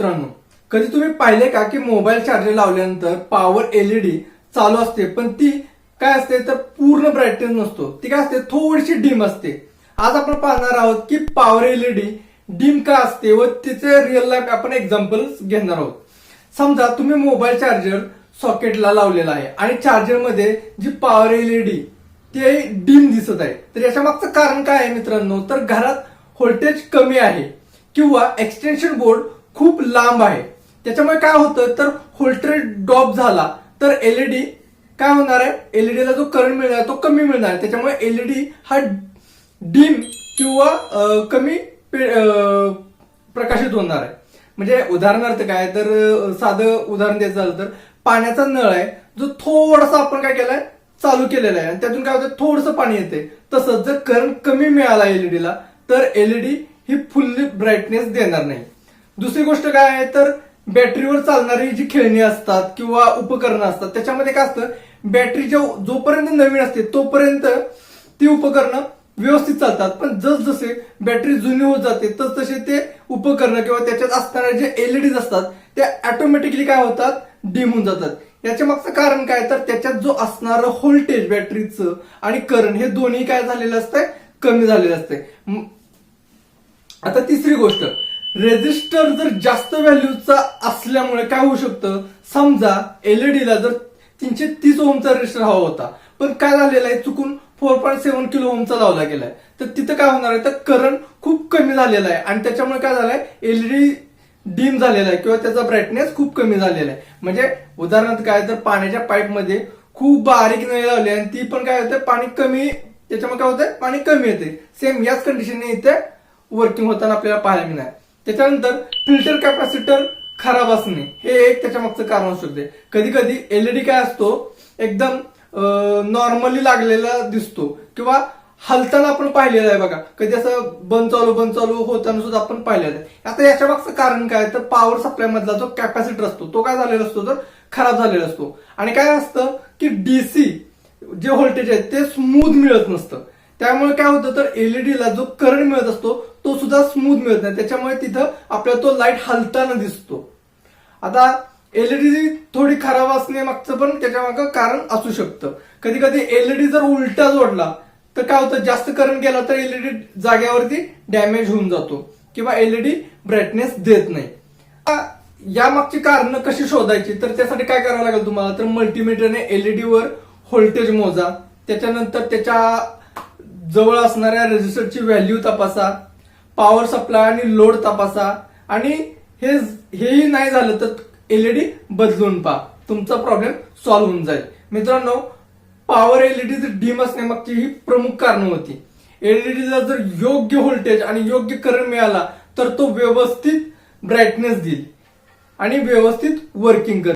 मित्रांनो कधी तुम्ही पाहिले का की मोबाईल चार्जर लावल्यानंतर पॉवर एलईडी चालू असते पण ती काय असते तर पूर्ण ब्राईटनेस नसतो. ती काय असते थोडीशी डिम असते. आज आपण पाहणार आहोत की पॉवर एलईडी डिम का असते व तिचे रिअल लाईफ आपण एक्झाम्पल घेणार आहोत. समजा तुम्ही मोबाईल चार्जर सॉकेटला लावलेला आहे आणि चार्जरमध्ये जी पॉवर एलईडी ते डिम दिसत आहे. तर याच्या मागचं कारण काय आहे मित्रांनो? तर घरात व्होल्टेज कमी आहे किंवा एक्सटेन्शन बोर्ड खूप लांब आहे. त्याच्यामुळे काय होतं तर व्होल्टेज ड्रॉप झाला तर एलईडी काय होणार आहे? एलईडीला जो करंट मिळणार तो कमी मिळणार आहे. त्याच्यामुळे एलईडी हा डिम किंवा कमी पे- प्रकाशित होणार आहे. म्हणजे उदाहरणार्थ काय तर साधं उदाहरण द्यायचं झालं तर पाण्याचा नळ आहे जो थोडासा आपण काय केलाय चालू केलेला आहे. आणि त्यातून काय होतं थोडंसं पाणी येते. तसंच जर करंट कमी मिळाला एलईडीला तर एलईडी ही फुल्ली ब्राईटनेस देणार नाही. दुसरी गोष्ट काय आहे तर बॅटरीवर चालणारी जी खेळणी असतात किंवा उपकरणं असतात त्याच्यामध्ये काय असतं बॅटरी जो- जोपर्यंत नवीन असते तोपर्यंत ती उपकरणं व्यवस्थित चालतात. पण जसजसे बॅटरी जुनी होत जाते तस तसे ते उपकरणं किंवा त्याच्यात असणारे जे एलईडीज असतात ते ऑटोमॅटिकली काय होतात डिम होऊन जातात. याच्या मागचं कारण काय तर त्याच्यात जो असणारं व्होल्टेज बॅटरीचं आणि करंट हे दोन्ही काय झालेलं असतंय कमी झालेलं असतंय. आता तिसरी गोष्ट रेजिस्टर जर जास्त व्हॅल्यूचा असल्यामुळे काय होऊ शकतं? समजा एलईडीला जर तीनशे तीस ओमचा रेजिस्टर हवा होता. पण काय झालेला आहे? चुकून फोर पॉईंट सेव्हन किलो ओमचा लावला गेलाय. तर तिथं काय होणार आहे? तर करंट खूप कमी झालेला आहे. आणि त्याच्यामुळे काय झालंय? एलईडी डीम झालेला आहे. किंवा त्याचा ब्राईटनेस खूप कमी झालेला आहे. म्हणजे उदाहरणार्थ काय? तर पाण्याच्या पाईपमध्ये खूप बारीक नळी लावली आणि ती पण काय होते? पाणी कमी त्याच्यामुळे काय होतंय? पाणी कमी येते. सेम याच कंडिशनने इथे वर्किंग होताना आपल्याला पाहायला मिळणार. त्याच्यानंतर फिल्टर कॅपॅसिटर खराब असणे हे एक त्याच्या मागचं कारण असू शकते. कधी कधी एलईडी काय असतो एकदम नॉर्मली लागलेला दिसतो किंवा हलताना आपण पाहिलेलं आहे बघा. कधी असं बंद चालू बंद चालू होताना सुद्धा आपण पाहिलेलं आहे. आता याच्या मागचं कारण काय? तर पॉवर सप्लाय मधला जो कॅपॅसिटर असतो तो काय झालेला असतो? तर खराब झालेला असतो. आणि काय असतं की डीसी जे व्होल्टेज आहे ते स्मूथ मिळत नसतं. त्यामुळे काय होतं तर LED ला जो करंट मिळत असतो तो सुद्धा स्मूथ मिळत नाही. त्याच्यामुळे तिथं आपल्याला तो लाइट हलताना दिसतो. आता एलईडी थोडी खराब असणे मागचं पण त्याच्या मागं कारण असू शकतं. कधी कधी एलईडी जर उलटा जोडला तर काय होतं? जास्त करंट गेला तर एलईडी जाग्यावरती डॅमेज होऊन जातो. किंवा एलईडी ब्राईटनेस देत नाही. या मागची कारण कशी शोधायची? तर त्यासाठी काय करावं लागेल तुम्हाला? तर मल्टीमीटरने एलईडी वर व्होल्टेज मोजा. त्याच्यानंतर त्याच्या जवळ असणाऱ्या रेजिस्टरची व्हॅल्यू तपासा पॉवर सप्लाय आणि लोड तपासा आणि हे हेही नाही झालं तर एलईडी बदलून पहा. तुमचा प्रॉब्लेम सॉल्व्ह होऊन जाईल. मित्रांनो पॉवर एलईडी डीम असण्यामागची ही प्रमुख कारण होती. एलईडीला जर योग्य व्होल्टेज आणि योग्य करंट मिळाला तर तो व्यवस्थित ब्राईटनेस देईल आणि व्यवस्थित वर्किंग करेल